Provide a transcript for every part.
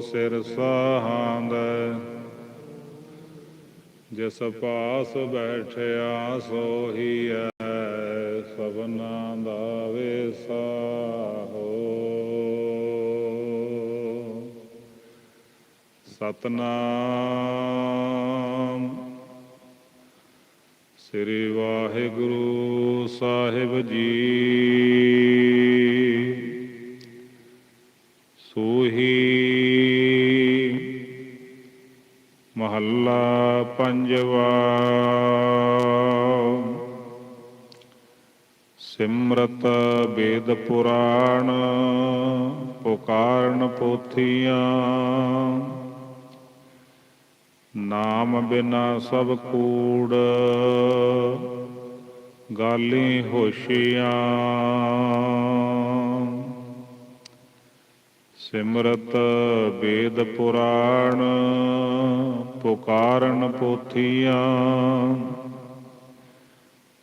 ਸਿਰ ਸਾਹਾਂਦ। ਜਿਸ ਪਾਸ ਬੈਠਿਆ ਸੋਹੀ ਹੈ ਸਭਨਾ ਦਾ ਵੇਸਾਹੋ ਸਤਨਾਮ। ਸ੍ਰੀ ਵਾਹਿਗੁਰੂ ਸਾਹਿਬ ਜੀ। ਸੋਹੀ ਮਹੱਲਾ ਪੰਜਵਾ। ਸਿਮਰਤ ਵੇਦ ਪੁਰਾਣ ਪੁਕਾਰਨ ਪੋਥੀਆਂ। ਨਾਮ ਬਿਨਾ ਸਭ ਕੂੜ, ਗਾਲੀ ਹੋਸ਼ੀਆਂ। ਸਿਮਰਤ ਵੇਦ ਪੁਰਾਣ ਪੁਕਾਰਨ ਪੋਥੀਆਂ।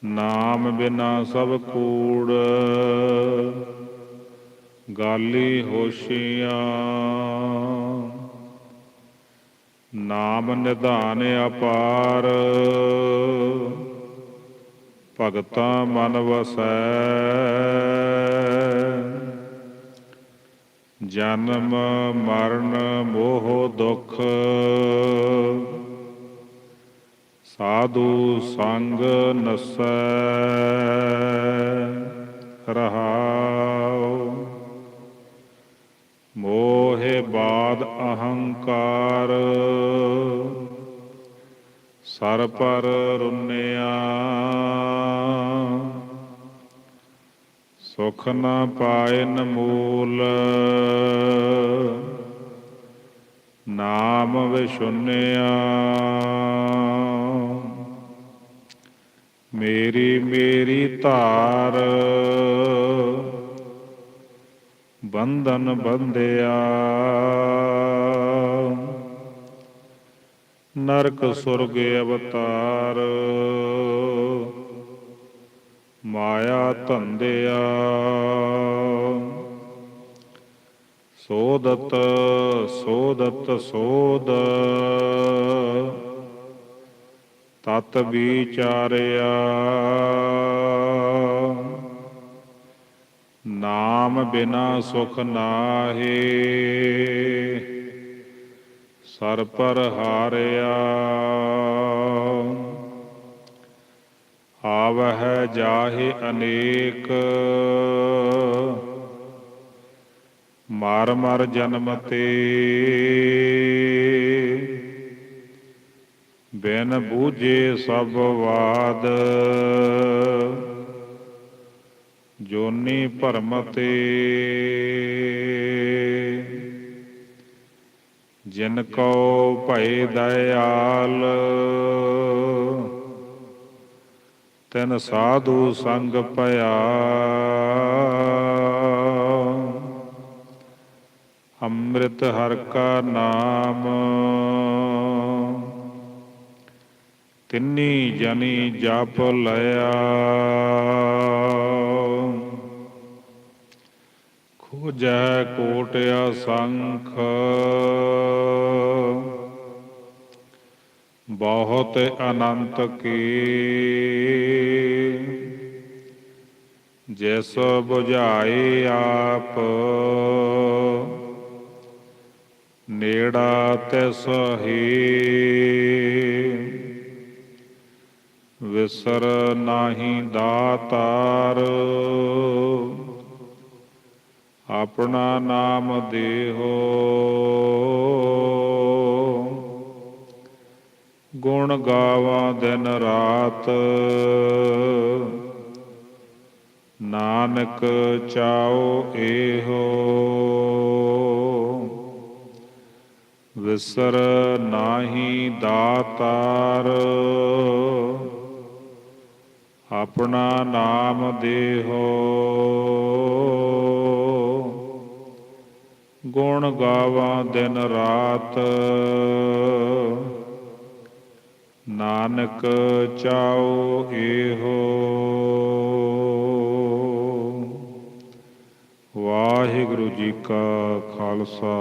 ਨਾਮ ਬਿਨਾ ਸਭ ਕੂੜ ਗਾਲੀ ਹੋਸ਼ੀਆਂ। ਨਾਮ ਨਿਧਾਨ ਅਪਾਰ ਭਗਤਾ ਮਨ ਵਸੈ। ਜਨਮ ਮਰਨ ਮੋਹ ਦੁਖ। ਸਾਧੂ ਸੰਗ ਨਸੈ ਰਹਾਉ। ਮੋਹਿ ਬਾਦ ਅਹੰਕਾਰ। ਸਰ ਪਰ ਰੁਨਿਆ। ਸੁਖ ਨਾ ਪਾਏ ਮੂਲ ਨਾਮ ਵਿਸ਼ੁੰਨਿਆ ਮੇਰੀ ਮੇਰੀ ਧਾਰ ਬੰਧਨ ਬੰਧਿਆ। ਨਰਕ ਸੁਰਗ ਅਵਤਾਰ। ਧੰਦਿਆ। ਸੋਦਤ ਸੋਦਤ ਸੋਦ। ਤਤ ਵਿਚਾਰਿਆ। ਨਾਮ ਬਿਨਾ ਸੁਖ ਨਾਹੀ। ਸਰ ਪਰ ਹਾਰਿਆ। ਜਾਹੇ ਅਨੇਕ। ਮਾਰ ਮਾਰ ਜਨਮ ਤੇ। ਬਿਨ ਬੂਝੇ ਸਭ ਬਾਦ ਜੋਨੀ ਭਰਮ ਤੇ। ਜਿਨ ਕੋ ਭੈ ਦਇਆਲ। ਤਨ ਸਾਧੂ ਸੰਗ ਪਿਆ ਅੰਮ੍ਰਿਤ ਹਰ ਕਾ ਨਾਮ। ਤਿੰਨੀ ਜਨੀ ਜਪ ਲਿਆ। ਖੋਜੈ ਕੋਟਿਆ ਸੰਖ। ਬਹੁਤ ਅਨੰਤ ਕੀ। ਜਿਸ 부ਝਾਏ ਆਪ, ਨੇੜਾ ਤਿਸ ਹੀ ਵਿਸਰ ਨਾਹੀ ਦਾਤਾਰ, ਆਪਣਾ ਨਾਮ ਦੇਹੋ। ਗੁਣ ਗਾਵਾਂ ਦਿਨ ਰਾਤ। ਨਾਨਕ ਚਾਓ ਏਹੋ। ਵਿਸਰ ਨਾਹੀ ਦਾਤਾਰ। ਆਪਣਾ ਨਾਮ ਦੇਹੋ। ਗੁਣ ਗਾਵਾਂ ਦਿਨ ਰਾਤ। ਨਾਨਕ ਚਾਓ ਏਹੋ ਵਾਹਿਗੁਰੂ ਜੀ ਕਾ ਖਾਲਸਾ।